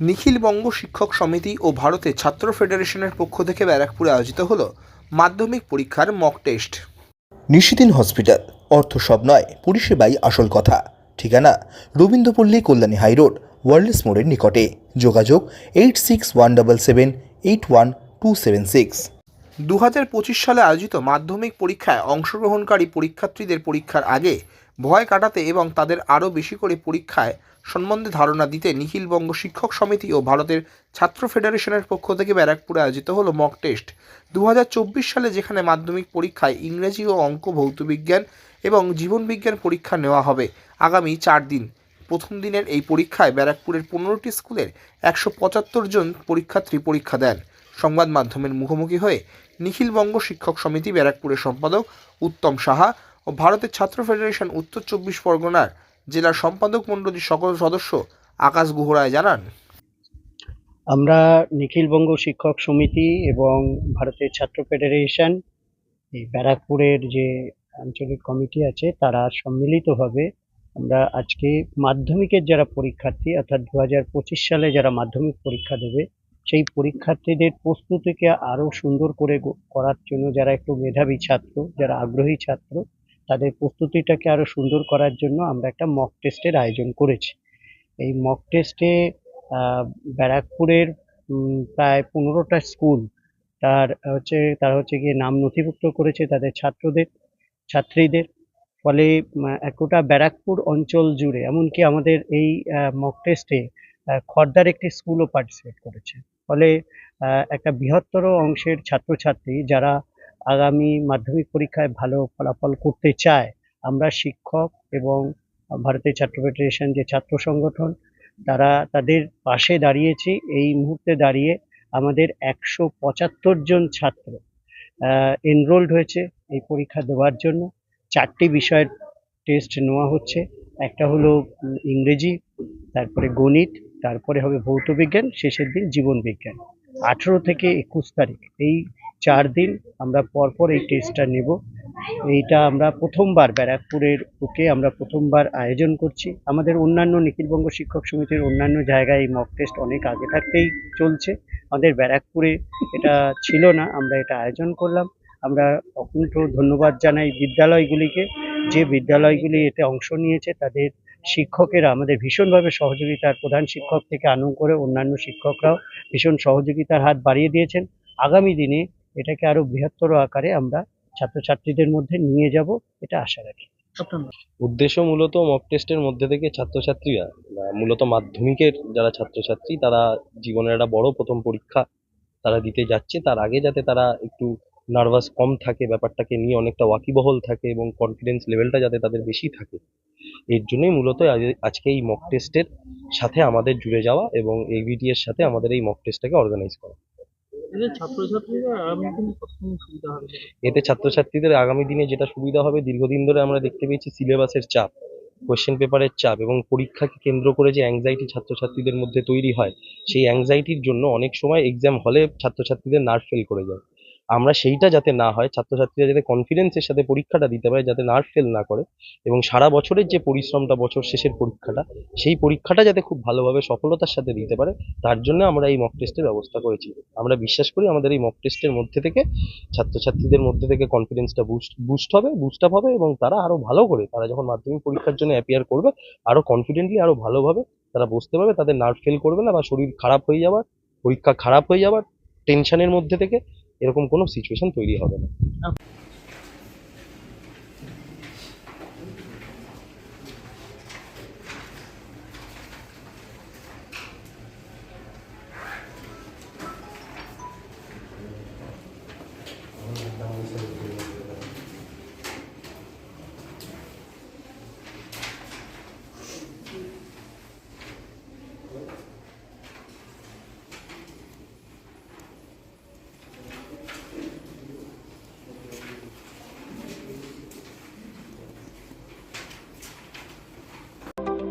নিখিল বঙ্গ শিক্ষক সমিতি ও ভারতের ছাত্র ফেডারেশনের পক্ষ থেকে ব্যারাকপুরে আয়োজিত হলো মাধ্যমিক পরীক্ষার মক টেস্ট। নিশিদিন হসপিটাল অর্থ সব নয় পরিষেবাই আসল কথা। ঠিকানা রবীন্দ্রপল্লী কল্যাণী হাইরোড ওয়ার্ল্ডস মোড়ের নিকটে। যোগাযোগ eight six one double seven eight one two seven six. দু হাজার পঁচিশ সালে আয়োজিত মাধ্যমিক পরীক্ষায় অংশগ্রহণকারী পরীক্ষার্থীদের পরীক্ষার আগে ভয় কাটাতে এবং তাদের আরও বেশি করে পরীক্ষায় সম্বন্ধে ধারণা দিতে নিখিল বঙ্গ শিক্ষক সমিতি ও ভারতের ছাত্র ফেডারেশনের পক্ষ থেকে ব্যারাকপুরে আয়োজিত হলো মক টেস্ট। দু হাজার চব্বিশ সালে যেখানে মাধ্যমিক পরীক্ষায় ইংরেজি ও অঙ্ক, ভৌতবিজ্ঞান এবং জীবনবিজ্ঞান পরীক্ষা নেওয়া হবে আগামী চার দিন। প্রথম দিনের এই পরীক্ষায় ব্যারাকপুরের পনেরোটি স্কুলের একশো পঁচাত্তর জন পরীক্ষার্থী পরীক্ষা দেন। সংবাদ মাধ্যমের মুখোমুখি হয়ে নিখিলবঙ্গ শিক্ষক সমিতি ব্যারাকপুরের সম্পাদক উত্তম সাহা ও ভারতের ছাত্র ফেডারেশন উত্তর চব্বিশ পরগনার জেলার সম্পাদক মণ্ডলীর সকল সদস্য আকাশ গুহরায় জানান। আমরা নিখিলবঙ্গ শিক্ষক সমিতি এবং ভারতের ছাত্র ফেডারেশন, এই ব্যারাকপুরের যে আঞ্চলিক কমিটি আছে, তারা সম্মিলিতভাবে আমরা আজকে মাধ্যমিকের যারা পরীক্ষার্থী, অর্থাৎ দু হাজার পঁচিশ সালে যারা মাধ্যমিক পরীক্ষা দেবে, সেই পরীক্ষার্থীদের প্রস্তুতিকে আরও সুন্দর করে করার জন্য যারা একটু মেধাবী ছাত্র, যারা আগ্রহী ছাত্র তাদের প্রস্তুতিটাকে আরও সুন্দর করার জন্য আমরা একটা মক টেস্টের আয়োজন করেছি। এই মক টেস্টে ব্যারাকপুরের প্রায় পনেরোটা স্কুল তার হচ্ছে, তারা হচ্ছে গিয়ে নাম নথিভুক্ত করেছে তাদের ছাত্রদের, ছাত্রীদের। ফলে গোটা ব্যারাকপুর অঞ্চল জুড়ে, এমনকি আমাদের এই মক টেস্টে খর্দার একটি স্কুলও পার্টিসিপেট করেছে। ফলে একটা বৃহত্তর অংশের ছাত্রছাত্রী যারা আগামী মাধ্যমিক পরীক্ষায় ভালো ফলাফল করতে চায়, আমরা শিক্ষক এবং ভারতের ছাত্র ফেডারেশন যে ছাত্র সংগঠন, তারা তাদের পাশে দাঁড়িয়েছি। এই মুহূর্তে দাঁড়িয়ে আমাদের একশো পঁচাত্তর জন ছাত্র এনরোলড হয়েছে এই পরীক্ষা দেওয়ার জন্য। চারটি বিষয়ের টেস্ট নেওয়া হচ্ছে। একটা হলো ইংরেজি, তারপরে গণিত, তারপরে হবে ভৌতবিজ্ঞান শেষের দিন জীবনবিজ্ঞান আঠেরো থেকে একুশ তারিখ, এই চার দিন আমরা পরপর এই টেস্টটা নেব। এইটা আমরা প্রথমবার ব্যারাকপুরের বুকে আমরা প্রথমবার আয়োজন করছি। আমাদের অন্যান্য নিখিলবঙ্গ শিক্ষক সমিতির অন্যান্য জায়গায় এই মক টেস্ট অনেক আগে থাকতেই চলছে। আমাদের ব্যারাকপুরে এটা ছিল না, আমরা এটা আয়োজন করলাম। আমরা অকুণ্ঠ ধন্যবাদ জানাই বিদ্যালয়গুলিকে, যে বিদ্যালয়গুলি এতে অংশ নিয়েছে, তাদের শিক্ষকেরা আমাদের ভীষণভাবে সহযোগিতার প্রধান শিক্ষক থেকে আরম্ভ করে অন্যান্য শিক্ষকরাও ভীষণ সহযোগিতার হাত বাড়িয়ে দিয়েছেন। আগামী দিনে এটাকে আরও বৃহত্তর আকারে আমরা ছাত্রছাত্রীদের মধ্যে নিয়ে যাব, এটা আশা রাখি। উদ্দেশ্য মূলত মক টেস্টের মধ্যে থেকে ছাত্রছাত্রীরা মূলত মাধ্যমিকের যারা ছাত্রছাত্রী, তারা জীবনের একটা বড় প্রথম পরীক্ষা তারা দিতে যাচ্ছে। তার আগে যাতে তারা একটু নার্ভাস কম থাকে, ব্যাপারটাকে নিয়ে অনেকটা ওয়াকিবহল থাকে এবং কনফিডেন্স লেভেলটা যাতে তাদের বেশি থাকে। এর জন্যই মূলত আজকে এই মক টেস্টের সাথে আমাদের জুড়ে যাওয়া এবং এভিটি এর সাথে আমাদের এই মক টেস্টটাকে অর্গানাইজ করা। এতে ছাত্রছাত্রীদের আগামী দিনে যেটা সুবিধা হবে, দীর্ঘদিন ধরে আমরা দেখতে পেয়েছি সিলেবাসের চাপ কোয়েশ্চেন পেপারের চাপ এবং পরীক্ষাকে কেন্দ্র করে যে অ্যাংজাইটি ছাত্রছাত্রীদের মধ্যে তৈরি হয়, সেই অ্যাংজাইটির জন্য অনেক সময় এক্সাম হলে ছাত্রছাত্রীদের নার্ভ ফেল করে যায়। আমরা সেইটা যাতে না হয়, ছাত্রছাত্রীরা যাতে কনফিডেন্সের সাথে পরীক্ষাটা দিতে পারে, যাতে নার্ভ ফেল না করে এবং সারা বছরের যে পরিশ্রমটা, বছর শেষের পরীক্ষাটা, সেই পরীক্ষাটা যাতে খুব ভালোভাবে সফলতার সাথে দিতে পারে, তার জন্য আমরা এই মক টেস্টের ব্যবস্থা করেছি। আমরা বিশ্বাস করি আমাদের এই মক টেস্টের মধ্যে থেকে ছাত্রছাত্রীদের মধ্যে থেকে কনফিডেন্সটা বুস্ট বুস্ট হবে বুস্ট আপ হবে এবং তারা আরও ভালো করে, তারা যখন মাধ্যমিক পরীক্ষার জন্য অ্যাপিয়ার করবে, আরও কনফিডেন্টলি আরও ভালোভাবে তারা বসতে পারবে, তাদের নার্ভ ফেল করবে না বা শরীর খারাপ হয়ে যাওয়ার, পরীক্ষা খারাপ হয়ে যাওয়ার টেনশনের মধ্যে থেকে এরকম কোনো সিচুয়েশন তৈরি হবে না।